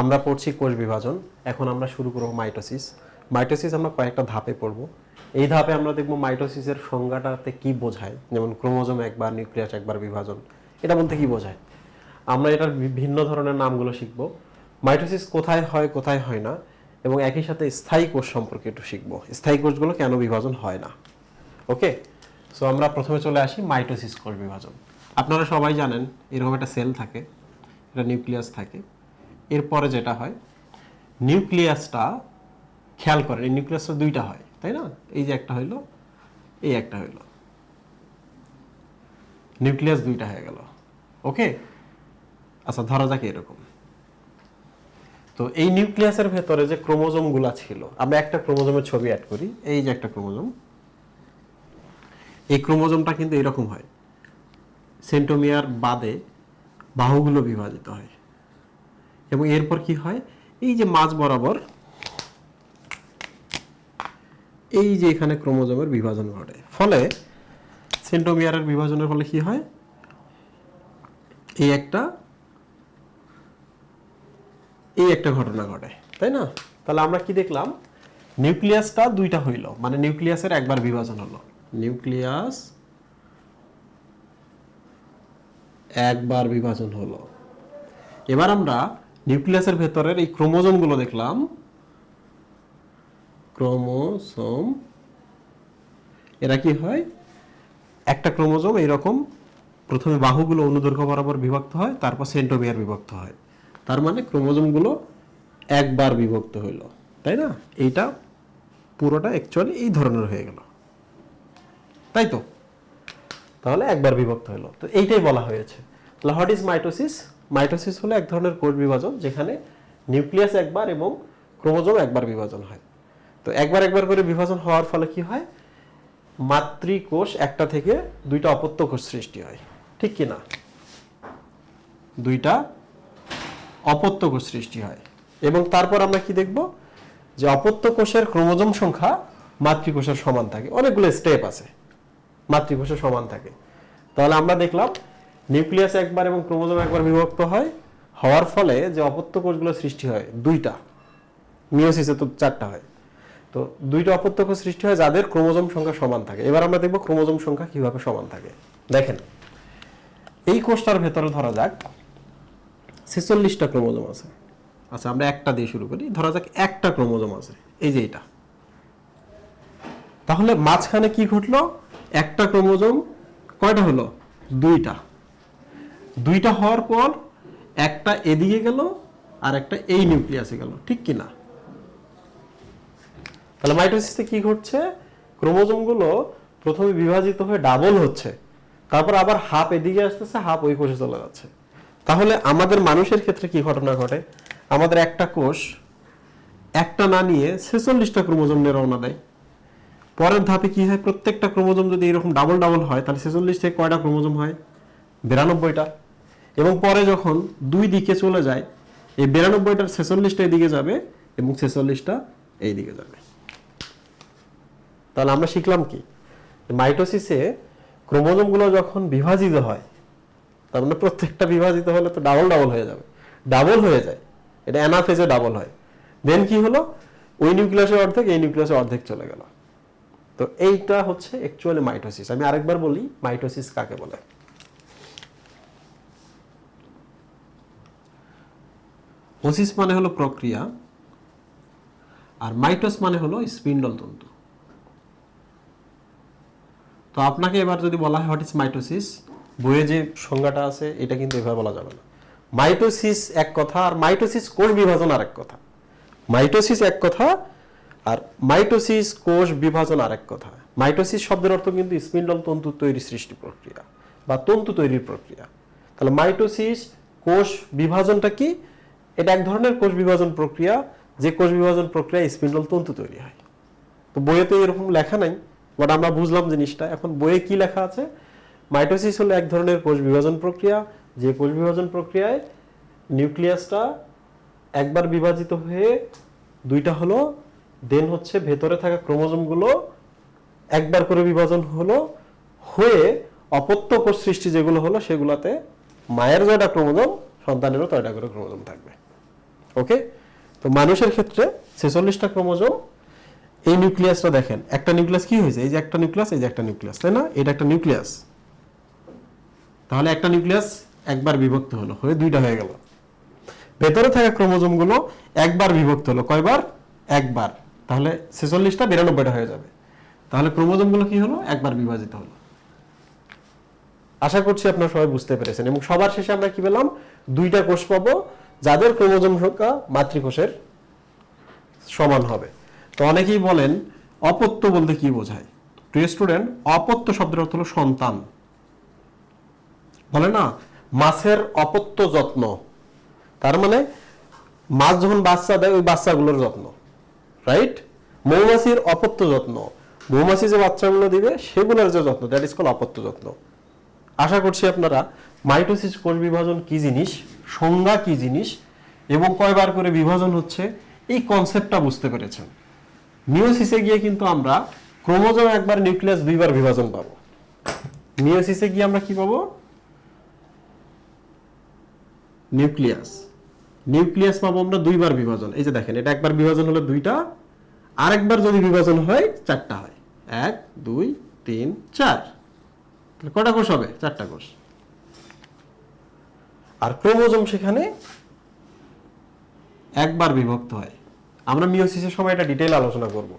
আমরা পড়ছি কোষ বিভাজন, এখন আমরা শুরু করব মাইটোসিস। মাইটোসিস আমরা কয়েকটা ধাপে পড়ব। এই ধাপে আমরা দেখব মাইটোসিসের সংজ্ঞাটাতে কি বোঝায়, যেমন ক্রোমোজোম একবার, নিউক্লিয়াস একবার বিভাজন, এটা বলতে কি বোঝায়? আমরা এটার ভিন্ন ধরনের নামগুলো শিখব। মাইটোসিস কোথায় হয় কোথায় হয় না, এবং একই সাথে স্থায়ী কোষ সম্পর্কে একটু শিখব। স্থায়ী কোষগুলো কেন বিভাজন হয় না? ওকে? সো আমরা প্রথমে চলে আসি মাইটোসিস কোষ বিভাজন। আপনারা সবাই জানেন, এরকম একটা সেল থাকে, এটা নিউক্লিয়াস থাকে। এরপরে যেটা হয়, নিউক্লিয়াসটা খেয়াল করেন, এই নিউক্লিয়াসটা দুইটা হয়, তাই না? এই যে একটা হইল, এই একটা হইল। নিউক্লিয়াস দুইটা হয়ে গেল, ওকে? আচ্ছা ধরা যাক এরকম। তো এই নিউক্লিয়াসের ভেতরে যে ক্রোমোজোমগুলা ছিল, আমরা একটা ক্রোমোজোমের ছবি অ্যাড করি, এই যে একটা ক্রোমোজোম। এই ক্রোমোজোমটা কিন্তু এরকম হয় সেন্টোমিয়ার বাদে বাহুগুলো বিভাজিত হয়। এবং এরপর কি হয়? এই যে মাঝ বরাবর, এই যে এখানে ক্রোমোজোমের বিভাজন ঘটে। ফলে সেন্টোমিয়ারের বিভাজনের ফলে কি হয়? এই একটা এই একটা ঘটনা ঘটে, তাই না? তাহলে আমরা কি দেখলাম? নিউক্লিয়াসটা দুইটা হইল মানে নিউক্লিয়াসের একবার বিভাজন হলো। নিউক্লিয়াস একবার বিভাজন হলো। এবার আমরা নিউক্লিয়াসের ভেতরের এই ক্রোমোজোমগুলো দেখলাম। ক্রোমোসোম এরা কি হয়? একটা ক্রোমোজোম এইরকম প্রথমে বাহুগুলো অনুদৈর্ঘ্য বরাবর বিভক্ত হয়, তারপর সেন্টোমিয়ার বিভক্ত হয়। তার মানে ক্রোমোজোমগুলো একবার বিভক্ত হইল, তাই না? এইটা পুরোটা অ্যাকচুয়ালি এই ধরনের হয়ে গেল। তাই তো? তাহলে একবার বিভক্ত হলো তো এইটাই বলা হয়েছে। তাহলে হোয়াট ইজ মাইটোসিস মাইটোসিস হলো এক ধরনের কোষ বিভাজন যেখানে নিউক্লিয়াস একবার এবং ক্রোমোজোম একবার বিভাজন হয়। তো একবার একবার করে বিভাজন হওয়ার ফলে কি হয়? মাতৃকোষ একটা থেকে দুইটা অপত্য কোষ সৃষ্টি হয়। ঠিক কি না? দুইটা অপত্য কোষ সৃষ্টি হয়। এবং তারপর আমরা কি দেখব? যে অপত্য কোষের ক্রোমোজোম সংখ্যা মাতৃকোষের সমান থাকে। অনেকগুলো স্টেপ আছে। মাতৃকোষের সমান থাকে। তাহলে আমরা দেখলাম নিউক্লিয়াস একবার এবং ক্রোমোজোম একবার বিভক্ত হয়, হওয়ার ফলে যে অপত্য কোষগুলো সৃষ্টি হয়, দুইটা। মিওসিসে তো চারটা হয়। তো দুইটা অপত্য কোষ সৃষ্টি হয় যাদের ক্রোমোজোম সংখ্যা সমান থাকে। এবার আমরা দেখব ক্রোমোজোম সংখ্যা কীভাবে সমান থাকে। দেখেন, এই কোষটার ভেতরে ধরা যাক, ছেচল্লিশটা ক্রোমোজোম আছে। আচ্ছা আমরা একটা দিয়ে শুরু করি। ধরা যাক একটা ক্রোমোজোম আছে। এই যে এটা। তাহলে মাঝখানে কি ঘটলো? একটা ক্রোমোজোম, কয়টা হলো? দুইটা। দুইটা হওয়ার পর একটা এদিকে গেল আর একটা এই নিউক্লিয়াসে গেল, ঠিক কি না? তাহলে মাইটোসিসে কি ঘটছে? ক্রোমোজোমগুলো প্রথমে বিভাজিত হয়ে ডাবল হচ্ছে, তারপর আবার হাফ এদিকে আসতেছে, হাফ ওই কোষে চলে যাচ্ছে। তাহলে আমাদের মানুষের ক্ষেত্রে কি ঘটনা ঘটে? আমাদের একটা কোষ একটা না নিয়ে ছেচল্লিশটা ক্রোমোজোম নিয়ে রওনা দেয়। পরের ধাপে কি হয়? প্রত্যেকটা ক্রোমোজোম যদি এরকম ডাবল ডাবল হয়, তাহলে ছেচল্লিশ থেকে কয়টা ক্রোমোজোম হয়? বিরানব্বইটা। এবং পরে যখন দুই দিকে চলে যায়, এই বিরানব্বইটার ছেচল্লিশটা এদিকে যাবে এবং ছেচল্লিশটা এই দিকে যাবে। তাহলে আমরা শিখলাম কি? মাইটোসিসে ক্রোমোজোমগুলো যখন বিভাজিত হয়, তার মানে প্রত্যেকটা বিভাজিত হলে তো ডাবল ডাবল হয়ে যাবে। ডাবল হয়ে যায়। এটা অ্যানাফেজে ডাবল হয়। দেন কি হলো? ওই নিউক্লিয়াসের অর্ধেক, এই নিউক্লিয়াসের অর্ধেক চলে গেল। তো এইটা হচ্ছে অ্যাকচুয়ালি মাইটোসিস। আমি আরেকবার বলি, মাইটোসিস কাকে বলে? ওসিস মানে হলো প্রক্রিয়া, আর মাইটোস মানে হলো স্পিন্ডল তন্তু। তো আপনাকে এবার যদি বলা হয়, হোয়াট ইজ মাইটোসিস? বইয়ে যে সংজ্ঞাটা আছে, এটা কিন্তু এভাবে বলা যাবে না। মাইটোসিস এক কথা, আর মাইটোসিস কোষ বিভাজন আর এক কথা। মাইটোসিস এক কথা, আর মাইটোসিস কোষ বিভাজন আরেক কথা। মাইটোসিস শব্দের অর্থ কিন্তু স্পিন্ডল তন্তু তৈরি সৃষ্টি প্রক্রিয়া, বা তন্তু তৈরির প্রক্রিয়া। তাহলে মাইটোসিস কোষ বিভাজনটা কি? এটা এক ধরনের কোষ বিভাজন প্রক্রিয়া, যে কোষ বিভাজন প্রক্রিয়া স্পিন্ডল তন্তু তৈরি হয়। তো বইয়ে তো এরকম লেখা নাই বাট আমরা বুঝলাম জিনিসটা। এখন বইয়ে কি লেখা আছে? মাইটোসিস হলো এক ধরনের কোষ বিভাজন প্রক্রিয়া, যে কোষ বিভাজন প্রক্রিয়ায় নিউক্লিয়াসটা একবার বিভাজিত হয়ে দুইটা হলো দেন হচ্ছে ভেতরে থাকা ক্রোমোজোমগুলো একবার করে বিভাজন হলো, হয়ে অপত্য কোষ সৃষ্টি যেগুলো হলো, সেগুলোতে মায়ের যেটা ক্রোমোজোম, সন্তানেরও তয়টা করে ক্রোমোজোম থাকবে। ওকে? তো মানুষের ক্ষেত্রে ছেচল্লিশটা ক্রোমোজোম এই নিউক্লিয়াসটা দেখেন, একটা নিউক্লিয়াস কি হয়েছে? এই যে একটা নিউক্লিয়াস, এই যে একটা নিউক্লিয়াস, তাই না? এটা একটা নিউক্লিয়াস। তাহলে একটা নিউক্লিয়াস একবার বিভক্ত হলো, হয়ে দুইটা হয়ে গেল। ভেতরে থাকা ক্রোমোজোমগুলো একবার বিভক্ত হলো, কয়বার? একবার। তাহলে ছেচল্লিশটা বিরানব্বইটা হয়ে যাবে। তাহলে ক্রোমোজোমগুলো কি হলো? একবার বিভাজিত হলো। আশা করছি আপনারা সবাই বুঝতে পেরেছেন। এবং সবার শেষে আমরা কি পেলাম? দুইটা কোষ পাবো যাদের ক্রোমোজোম সংখ্যা মাতৃকোষের সমান হবে। তো অনেকেই বলেন, অপত্য বলতে কি বোঝায়? টু স্টুডেন্ট অপত্য শব্দের অর্থ হলো সন্তান। বলে না, মাছের অপত্য যত্ন। তার মানে মাছ যখন বাচ্চা দেয়, ওই বাচ্চাগুলোর যত্ন। রাইট মৌমাছির অপত্য যত্ন। মৌমাছি যে বাচ্চাগুলো দিবে, সেগুলোর যে যত্ন দ্যাট ইজ কল অপত্য যত্ন। আশা করছি আপনারা, মাইটোসিস কোষ বিভাজন কি জিনিস? সংজ্ঞা কি জিনিস এবং কয়বার করে বিভাজন হচ্ছে, এই কনসেপ্টটা বুঝতে পেরেছেন। মিওসিসে গিয়ে কিন্তু আমরা ক্রোমোজোম একবার নিউক্লিয়াস দুইবার বিভাজন পাবো। মিওসিসে গিয়ে আমরা কি পাবো? নিউক্লিয়াস। নিউক্লিয়াস পাবো আমরা দুইবার বিভাজন। এই যে দেখেন, এটা একবার বিভাজন হলো দুইটা, আরেকবার যদি বিভাজন হয়, চারটা হয়। এক, দুই, তিন, চার। তাহলে কটা কোষ হবে? চারটা কোষ। আর ক্রোমোজোম সেখানে একবার বিভক্ত হয়। আমরা মিওসিসের সময় এটা ডিটেইল আলোচনা করব।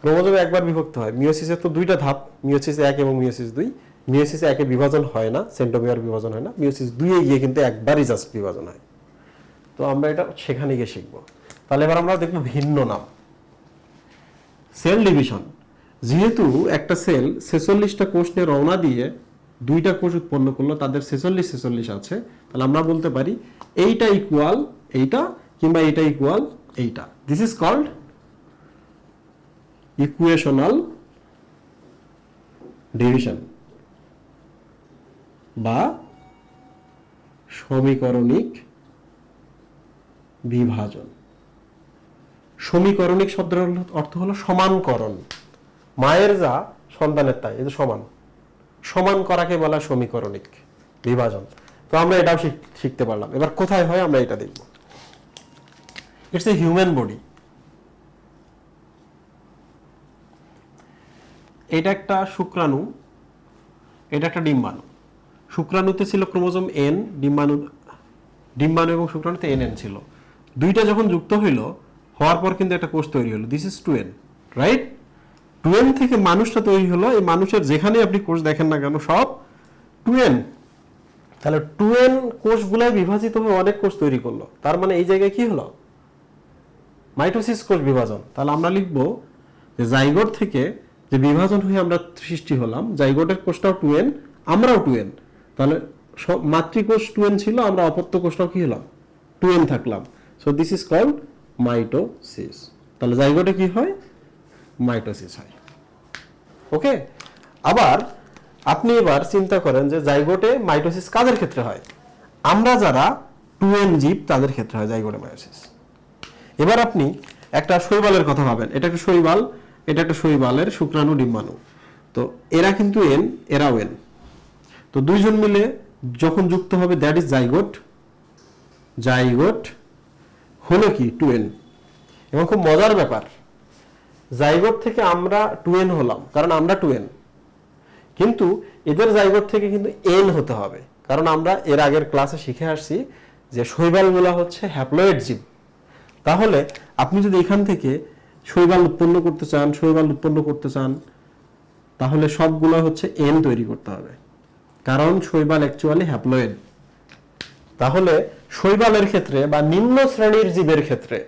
ক্রোমোজোমে একবার বিভক্ত হয়। মিওসিসের তো দুইটা ধাপ মিওসিস এক এবং মিওসিস দুই। মিওসিসে একে বিভাজন হয় না সেন্টোমিয়ার বিভাজন হয় না। মিওসিস দুইয়ে গিয়ে কিন্তু একবারই জাস্ট বিভাজন হয়। তো আমরা এটা সেখানে গিয়ে শিখব। তাহলে এবার আমরা দেখব ভিন্ন নাম। Cell division. যেহেতু একটা সেল ছেচল্লিশটা কোষ নিয়ে রওনা দিয়ে দুইটা কোষ উৎপন্ন করল, তাদের ছেচল্লিশ ছেচল্লিশ আছে। তাহলে আমরা বলতে পারি এইটা ইকুয়াল এইটা কিংবা এইটা ইকুয়াল এইটা। This is called equational division বা সমীকরণিক বিভাজন। সমীকরণিক শব্দের অর্থ হলো সমানকরণ। মায়ের যা, সন্তানের তাই যে সমান। সমান করাকে বলা সমীকরণিক বিভাজন। তো আমরা এটাও শিখতে পারলাম। এবার কোথায় হয় আমরা এটা দেখব। ইটস এ হিউম্যান বডি এটা একটা শুক্রাণু, এটা একটা ডিম্বাণু। শুক্রাণুতে ছিল ক্রোমোজোম এন ডিম্বাণু ডিম্বাণু এবং শুক্রাণুতে এন এন ছিল। দুইটা যখন যুক্ত হইল, হওয়ার পর কিন্তু একটা কোষ তৈরি হলো। This is two N right two N থেকে মানুষটা তৈরি হলো, এই মানুষের যেখানে আপনি কোষ দেখেন না কেন, সব টু এন তাহলে টু এন কোষগুলাই বিভাজিত হয়ে অনেক কোষ তৈরি করল। তার মানে এই জায়গায় কি হলো? মাইটোসিস কোষ বিভাজন। তাহলে আমরা লিখব যে জাইগোট থেকে যে বিভাজন হয়ে আমরা সৃষ্টি হলাম, জাইগোটের কোষটাও টু এন আমরাও টু এন তাহলে মাতৃকোষ টু এন ছিল, আমরা অপত্য কোষটাও কি হলাম? টু এন থাকলাম। So this is called mitosis. তাহলে জাইগোটে কি হয়? মাইটোসিস হয়। ওকে? আবার আপনি এবার চিন্তা করেন যে জাইগোটে মাইটোসিস কাদের ক্ষেত্রে হয়? আমরা যারা টু এন জীব, তাদের ক্ষেত্রে হয় জাইগোটে মাইটোসিস। এবার আপনি একটা শৈবালের কথা ভাবেন। এটা একটা শৈবাল, এটা একটা শৈবালের শুক্রাণু, ডিম্বাণু। তো এরা কিন্তু এন, এরাও এন। তো দুইজন মিলে যখন যুক্ত হবে দ্যাট ইজ জাইগোট। জাইগোট হলো কি? Two N. এবং খুব মজার ব্যাপার জাইগোট থেকে আমরা টু এন হলাম, কারণ আমরা টু এন কিন্তু এদের জাইগোট থেকে কিন্তু এন হতে হবে, কারণ আমরা এর আগের ক্লাসে শিখে আসছি যে শৈবালগুলো হচ্ছে হ্যাপ্লয়েড জীব। তাহলে আপনি যদি এখান থেকে শৈবাল উৎপন্ন করতে চান, শৈবাল উৎপন্ন করতে চান, তাহলে সবগুলো হচ্ছে এন তৈরি করতে হবে, কারণ শৈবাল অ্যাকচুয়ালি হ্যাপ্লয়েড তাহলে শৈবালের ক্ষেত্রে বা নিম্ন শ্রেণির জীবের ক্ষেত্রে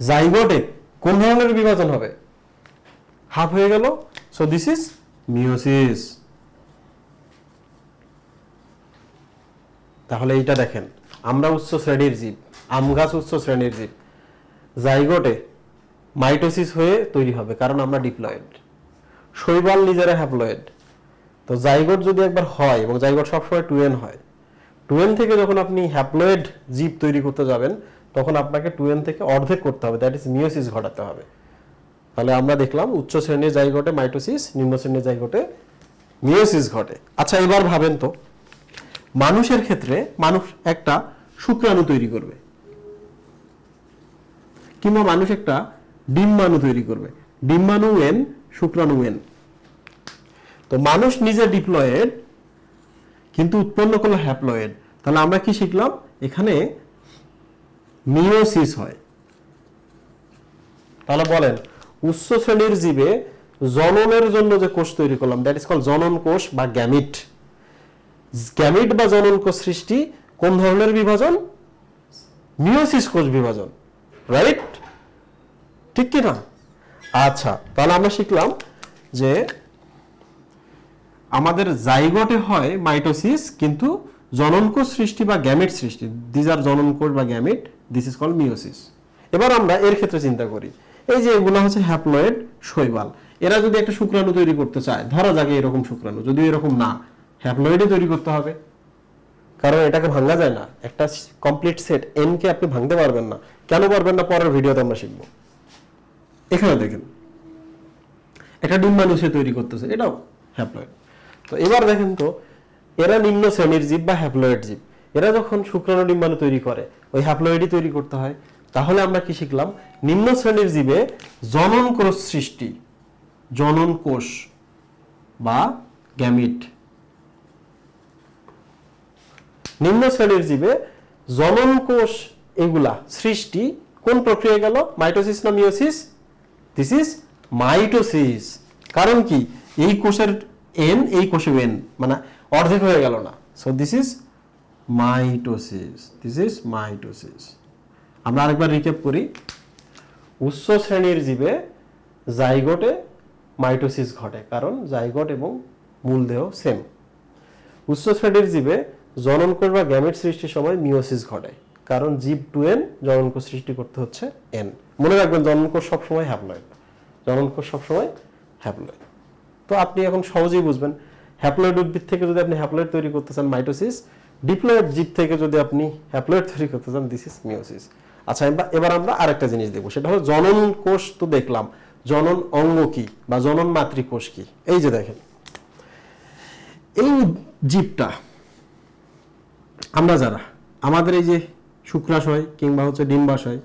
জাইগোটে কোন ধরনের বিভাজন হবে? হাফ হয়ে গেল সো দিস ইজ মিওসিস তাহলে এইটা দেখেন, আমরা উচ্চ শ্রেণির জীব, আম গাছ উচ্চ শ্রেণির জীব। জাইগোটে মাইটোসিস হয়ে তৈরি হবে, কারণ আমরা ডিপ্লয়েড শৈবাল নিজেরা হ্যাপ্লয়েড তো জাইগোট যদি একবার হয়, এবং জাইগোট সবসময় টুয়েন হয় টুয়েন থেকে যখন আপনি হ্যাপ্লয়েড জীব তৈরি করতে যাবেন তখন আপনাকে টুয়েন থেকে অর্ধেক করতে হবে দ্যাট ইজ মিওসিস ঘটাতে হবে। তাহলে আমরা দেখলাম উচ্চ শ্রেণির জাইগোটে মাইটোসিস, নিম্ন শ্রেণির জাইগোটে মিওসিস ঘটে। আচ্ছা এবার ভাবেন তো, মানুষের ক্ষেত্রে মানুষ একটা শুক্রাণু তৈরি করবে, কিংবা মানুষ একটা ডিম্বাণু তৈরি করবে, ডিম্বাণু এন শুক্রাণু এন তো মানুষ নিজে ডিপ্লয়েড কিন্তু উৎপন্ন করল হ্যাপ্লয়েড তাহলে আমরা কি শিখলাম? এখানে মিওসিস হয়। তাহলে বলেন, উচ্চ শ্রেণির জীবে জননের জন্য যে কোষ তৈরি করলাম দ্যাট ইজ কল জনন কোষ বা গ্যামিট। গ্যামিট বা জনন কোষ সৃষ্টি কোন ধরনের বিভাজন? মিওসিস কোষ বিভাজন রাইট ঠিক কি না? আচ্ছা তাহলে আমরা শিখলাম যে আমাদের জাইগটে হয় মাইটোসিস, কিন্তু জননকোষ সৃষ্টি বা গ্যামেট সৃষ্টি। দিজ আর জননকোষ বা gamete. This is call meiosis এবার আমরা এর ক্ষেত্রে চিন্তা করি। এই যে এগুলো হচ্ছে হ্যাপ্লয়েড শৈবাল। এরা যদি একটা শুক্রাণু তৈরি করতে চায়, ধরা যাক এরকম শুক্রাণু যদিও এরকম না হ্যাপ্লয়েডে তৈরি করতে হবে। কারণ এটাকে ভাঙা যায় না। একটা কমপ্লিট সেট এন কে আপনি ভাঙতে পারবেন না। কেন পারবেন না? পরের ভিডিওতে আমরা শিখব। এখানে দেখেন। একটা ডিম্বাণু সে তৈরি করতেছে। এটাও হ্যাপ্লয়েড তো এবার দেখেন তো, এরা নিম্ন শ্রেণির জীব বা হ্যাপ্লয়েড জীব। এরা যখন শুক্রাণু ডিম্বাণু তৈরি করে, ওই হ্যাপ্লয়েডই তৈরি করতে হয়, তাহলে আমরা কি শিখলাম? নিম্ন শ্রেণির জীবে জনন কোষ সৃষ্টি, জনন কোষ বা গ্যামিট নিম্ন শ্রেণির জীবে জনন কোষ এগুলা সৃষ্টি কোন প্রক্রিয়া গেল? মাইটোসিস না মিওসিস দিস ইজ মাইটোসিস। কারণ কি? এই কোষের এন এই কোষে এন মানে অর্ধেক হয়ে গেল না। So this is mitosis. This is mitosis. আমরা আরেকবার রিক্যাপ করি। উচ্চ শ্রেণির জীবে জাইগোটে মাইটোসিস ঘটে, কারণ জাইগোট এবং মূলদেহ সেম উচ্চ শ্রেণির জীবে জননকোষ বা গ্যামেট সৃষ্টির সময় মিওসিস ঘটে, কারণ জীব টু এন জননকোষ সৃষ্টি করতে হচ্ছে এন মনে রাখবেন জননকোষ সবসময় হ্যাপ্লয়েড জননকোষ সবসময় হ্যাপ্লয়েড তো আপনি এখন সহজেই বুঝবেন হ্যাপ্লয়েড উদ্ভিদ থেকে যদি আপনি হ্যাপ্লয়েড তৈরি করতে চান মাইটোসিস ডিপ্লয়েড জীব থেকে যদি আপনি হ্যাপ্লয়েড তৈরি করতে চান দিস ইজ মিওসিস আচ্ছা এবার- আমরা আরেকটা জিনিস দেখব, সেটা হলো জনন কোষ তো দেখলাম। জনন অঙ্গ কি বা জনন মাতৃকোষ কি? এই যে দেখেন। এই জীবটা আমরা যারা, আমাদের এই যে শুক্রাশয় কিংবা হচ্ছে ডিম্বাশয়,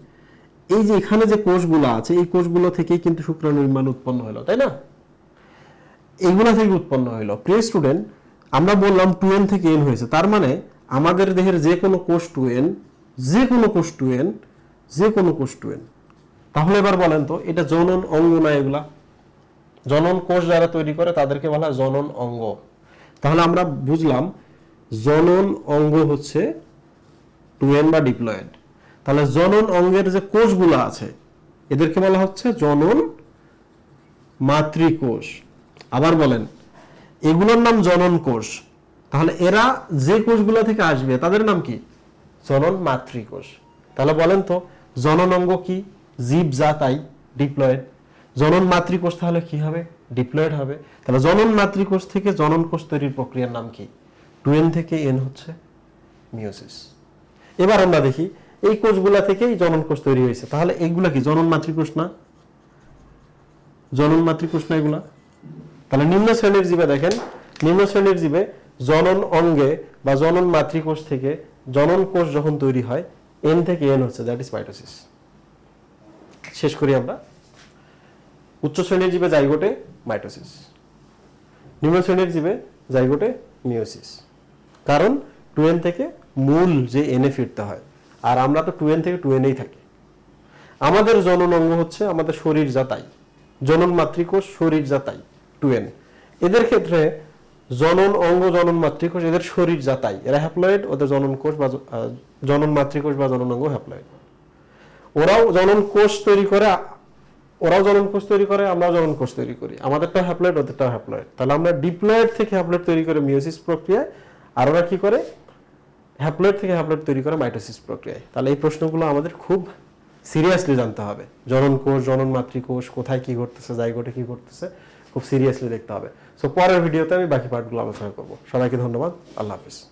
এই যে এখানে যে কোষগুলো আছে, এই কোষগুলো থেকেই কিন্তু শুক্রাণু নির্মাণ উৎপন্ন হলো, তাই না? এইগুলা থেকে উৎপন্ন হইল প্রিয় স্টুডেন্ট আমরা বললাম টু এন থেকে এন হয়েছে। তার মানে আমাদের দেহের যে কোনো কোষ টু এন যে কোনো কোষ টু এন যে কোনো কোষ টু এন তাহলে এবার বলেন তো, এটা জনন অঙ্গ না এগুলা? জনন কোষ যারা তৈরি করে তাদেরকে বলা হয় জনন অঙ্গ। তাহলে আমরা বুঝলাম জনন অঙ্গ হচ্ছে টুয়েন বা ডিপ্লয়েড। তাহলে জনন অঙ্গের যে কোষগুলো আছে, এদেরকে বলা হচ্ছে জনন মাতৃকোষ। আবার বলেন এগুলোর নাম জনন কোষ। তাহলে এরা যে কোষগুলো থেকে আসবে, তাদের নাম কি? জনন মাতৃকোষ। তাহলে বলেন তো, জনন অঙ্গ কি? জীব যা তাই ডিপ্লয়েড। জনন মাতৃকোষ তাহলে কি হবে? ডিপ্লয়েড হবে। তাহলে জনন মাতৃকোষ থেকে জনন কোষ তৈরির প্রক্রিয়ার নাম কি? টু এন থেকে এন হচ্ছে মিওসিস এবার আমরা দেখি, এই কোষগুলা থেকেই জনন কোষ তৈরি হয়েছে। তাহলে এইগুলা কি? জনন মাতৃকোষ না? জনন মাতৃকোষ না এগুলা? তাহলে নিম্ন শ্রেণির জীবে দেখেন, নিম্ন শ্রেণির জীবে জনন অঙ্গে বা জনন মাতৃকোষ থেকে জনন কোষ যখন তৈরি হয় এন থেকে এন হচ্ছে দ্যাট ইজ মাইটোসিস শেষ করি আমরা। উচ্চ শ্রেণির জীবে জাইগোটে মাইটোসিস নিম্ন শ্রেণির জীবে জাইগোটে মিওসিস কারণ টু এন থেকে মূল যে এনে ফিরতে হয়, আর আমরা তো টু এন থেকে টু এনেই থাকি। আমাদের জনন অঙ্গ হচ্ছে আমাদের শরীর যা তাই জনন মাতৃকোষ শরীর যা তাই টু এন এদের ক্ষেত্রে জনন অঙ্গ জনন মাতৃকোষ, এদের শরীর যা তাই, এরা হ্যাপ্লয়েড ওদের জনন কোষ বা জনন মাতৃকোষ বা জনন অঙ্গ হ্যাপ্লয়েড ওরাও জনন কোষ তৈরি করে, ওরাও জনন কোষ তৈরি করে, আমরাও জনন কোষ তৈরি করি। আমাদেরটা হ্যাপ্লয়েড ওদেরটাও হ্যাপ্লয়েড তাহলে আমরা ডিপ্লয়েড থেকে হ্যাপ্লয়েড তৈরি করে মিওসিস প্রক্রিয়ায়, আর ওরা কি করে? হ্যাপ্লয়েড থেকে হ্যাপ্লয়েড তৈরি করে মাইটোসিস প্রক্রিয়ায়। তাহলে এই প্রশ্নগুলো আমাদের খুব সিরিয়াসলি জানতে হবে। জনন কোষ, জনন মাতৃকোষ, কোথায় কি ঘটতেছে, জায়গোটে কি ঘটতেছে। খুব সিরিয়াসলি দেখতে হবে। সো পরের ভিডিওতে আমি বাকি পার্টগুলো আলোচনা করব। সবাইকে ধন্যবাদ। আল্লাহ হাফিজ।